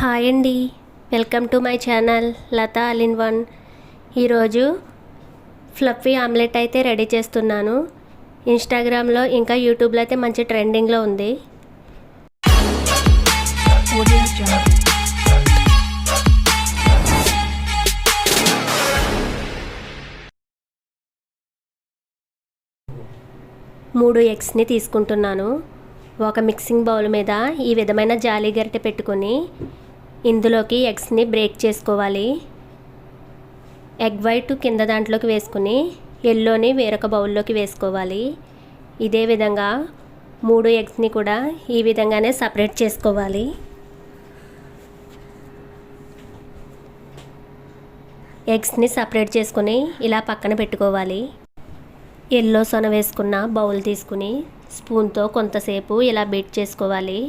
Hi అండి. Welcome to my channel Latha all in one. ఈరోజు fluffy omelette అయితే ready చేస్తున్నాను. ఇన్స్టాగ్రామ్లో ఇంకా యూట్యూబ్లో అయితే మంచి ట్రెండింగ్లో ఉంది. మూడు ఎగ్స్ని తీసుకుంటున్నాను. ఒక మిక్సింగ్ బౌల్ మీద ఈ విధమైన జాలి గరిటె పెట్టుకొని ఇందులోకి ఎగ్స్ని బ్రేక్ చేసుకోవాలి. ఎగ్ వైట్ కింద దాంట్లోకి వేసుకుని ఎల్లోని వేరొక బౌల్లోకి వేసుకోవాలి. ఇదే విధంగా మూడు ఎగ్స్ని కూడా ఈ విధంగానే సపరేట్ చేసుకోవాలి. ఎగ్స్ని సపరేట్ చేసుకుని ఇలా పక్కన పెట్టుకోవాలి. ఎల్లో సొన వేసుకున్న బౌల్ తీసుకుని స్పూన్తో కొంతసేపు ఇలా బీట్ చేసుకోవాలి.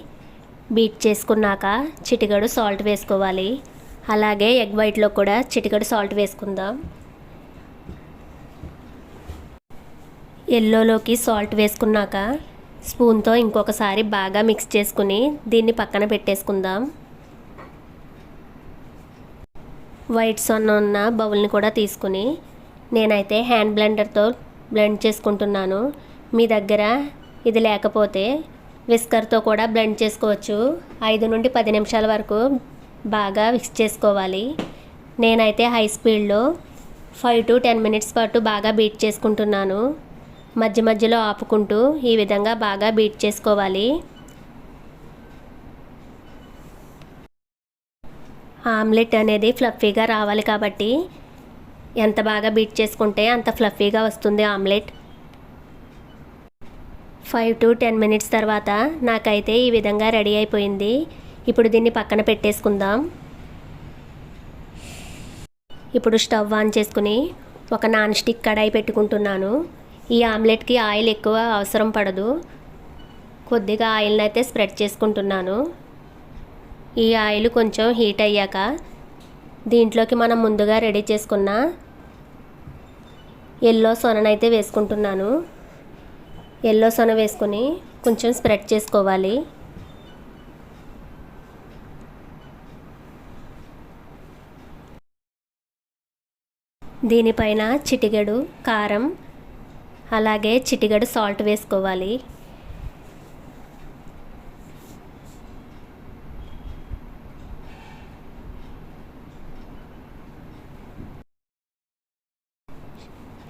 బీట్ చేసుకున్నాక చిటికడు సాల్ట్ వేసుకోవాలి. అలాగే ఎగ్ వైట్లో కూడా చిటికడు సాల్ట్ వేసుకుందాం. ఎల్లోలోకి సాల్ట్ వేసుకున్నాక స్పూన్తో ఇంకొకసారి బాగా మిక్స్ చేసుకుని దీన్ని పక్కన పెట్టేసుకుందాం. వైట్ సొన్న ఉన్న బౌల్ని కూడా తీసుకుని నేనైతే హ్యాండ్ బ్లెండర్తో బ్లెండ్ చేసుకుంటున్నాను. మీ దగ్గర ఇది లేకపోతే విస్కర్తో కూడా బ్లెండ్ చేసుకోవచ్చు. ఐదు నుండి పది నిమిషాల వరకు బాగా మిక్స్ చేసుకోవాలి. నేనైతే హై స్పీడ్లో ఫైవ్ టు టెన్ మినిట్స్ పాటు బాగా బీట్ చేసుకుంటున్నాను. మధ్య మధ్యలో ఆపుకుంటూ ఈ విధంగా బాగా బీట్ చేసుకోవాలి. ఆమ్లెట్ అనేది ఫ్లఫీగా రావాలి కాబట్టి ఎంత బాగా బీట్ చేసుకుంటే అంత ఫ్లఫీగా వస్తుంది omelette. Five to ten minutes తర్వాత నాకైతే ఈ విధంగా రెడీ అయిపోయింది. ఇప్పుడు దీన్ని పక్కన పెట్టేసుకుందాం. ఇప్పుడు స్టవ్ ఆన్ చేసుకుని ఒక నాన్ స్టిక్ కడాయి పెట్టుకుంటున్నాను. ఈ ఆమ్లెట్కి ఆయిల్ ఎక్కువ అవసరం పడదు. కొద్దిగా ఆయిల్ని అయితే స్ప్రెడ్ చేసుకుంటున్నాను. ఈ ఆయిల్ కొంచెం హీట్ అయ్యాక దీంట్లోకి మనం ముందుగా రెడీ చేసుకున్న ఎల్లో సొననైతే వేసుకుంటున్నాను. ఎల్లో సొన వేసుకొని కొంచెం స్ప్రెడ్ చేసుకోవాలి. దీనిపైన చిటికెడు కారం అలాగే చిటికెడు సాల్ట్ వేసుకోవాలి.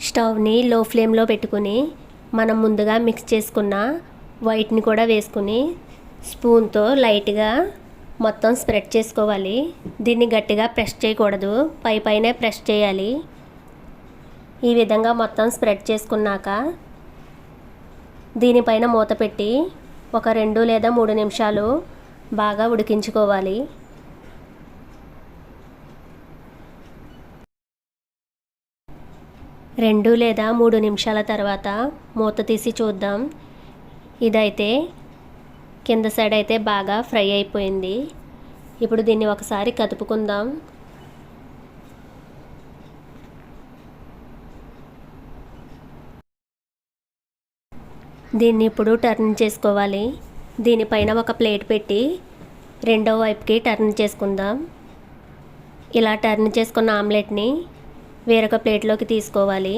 స్టవ్ని లో ఫ్లేమ్లో పెట్టుకుని మనం ముందుగా మిక్స్ చేసుకున్న వైట్ని కూడా వేసుకుని స్పూన్తో లైట్గా మొత్తం స్ప్రెడ్ చేసుకోవాలి. దీన్ని గట్టిగా ప్రెస్ చేయకూడదు. పై పైనే ప్రెస్ చేయాలి. ఈ విధంగా మొత్తం స్ప్రెడ్ చేసుకున్నాక దీనిపైన మూత పెట్టి ఒక రెండు లేదా మూడు నిమిషాలు బాగా ఉడికించుకోవాలి. రెండు లేదా మూడు నిమిషాల తర్వాత మూత తీసి చూద్దాం. ఇదైతే కింద సైడ్ అయితే బాగా ఫ్రై అయిపోయింది. ఇప్పుడు దీన్ని ఒకసారి కదుపుకుందాం. దీన్ని ఇప్పుడు టర్న్ చేసుకోవాలి. దీనిపైన ఒక ప్లేట్ పెట్టి రెండో వైపుకి టర్న్ చేసుకుందాం. ఇలా టర్న్ చేసుకున్న ఆమ్లెట్ని వేరొక ప్లేట్లోకి తీసుకోవాలి.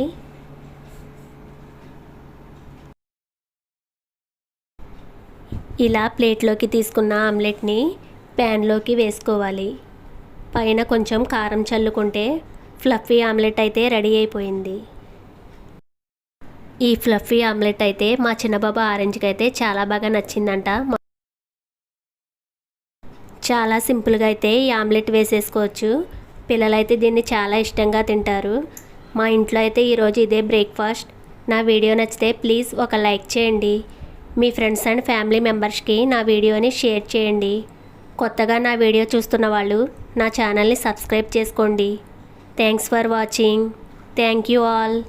ఇలా ప్లేట్లోకి తీసుకున్న ఆమ్లెట్ని ప్యాన్లోకి వేసుకోవాలి. పైన కొంచెం కారం చల్లుకుంటే ఫ్లఫీ ఆమ్లెట్ అయితే రెడీ అయిపోయింది. ఈ ఫ్లఫీ ఆమ్లెట్ అయితే మా చిన్నబాబు ఆరెంజ్కి అయితే చాలా బాగా నచ్చిందంట. చాలా సింపుల్గా అయితే ఈ ఆమ్లెట్ వేసేసుకోవచ్చు. పిల్లలైతే దీన్ని చాలా ఇష్టంగా తింటారు. మా ఇంట్లో అయితే ఈరోజు ఇదే బ్రేక్ఫాస్ట్ నా వీడియో నచ్చితే ప్లీజ్ ఒక లైక్ చేయండి. మీ ఫ్రెండ్స్ అండ్ ఫ్యామిలీ మెంబర్స్కి నా వీడియోని షేర్ చేయండి. కొత్తగా నా వీడియో చూస్తున్న వాళ్ళు నా ఛానల్ని సబ్స్క్రైబ్ చేసుకోండి. Thanks for watching thank you all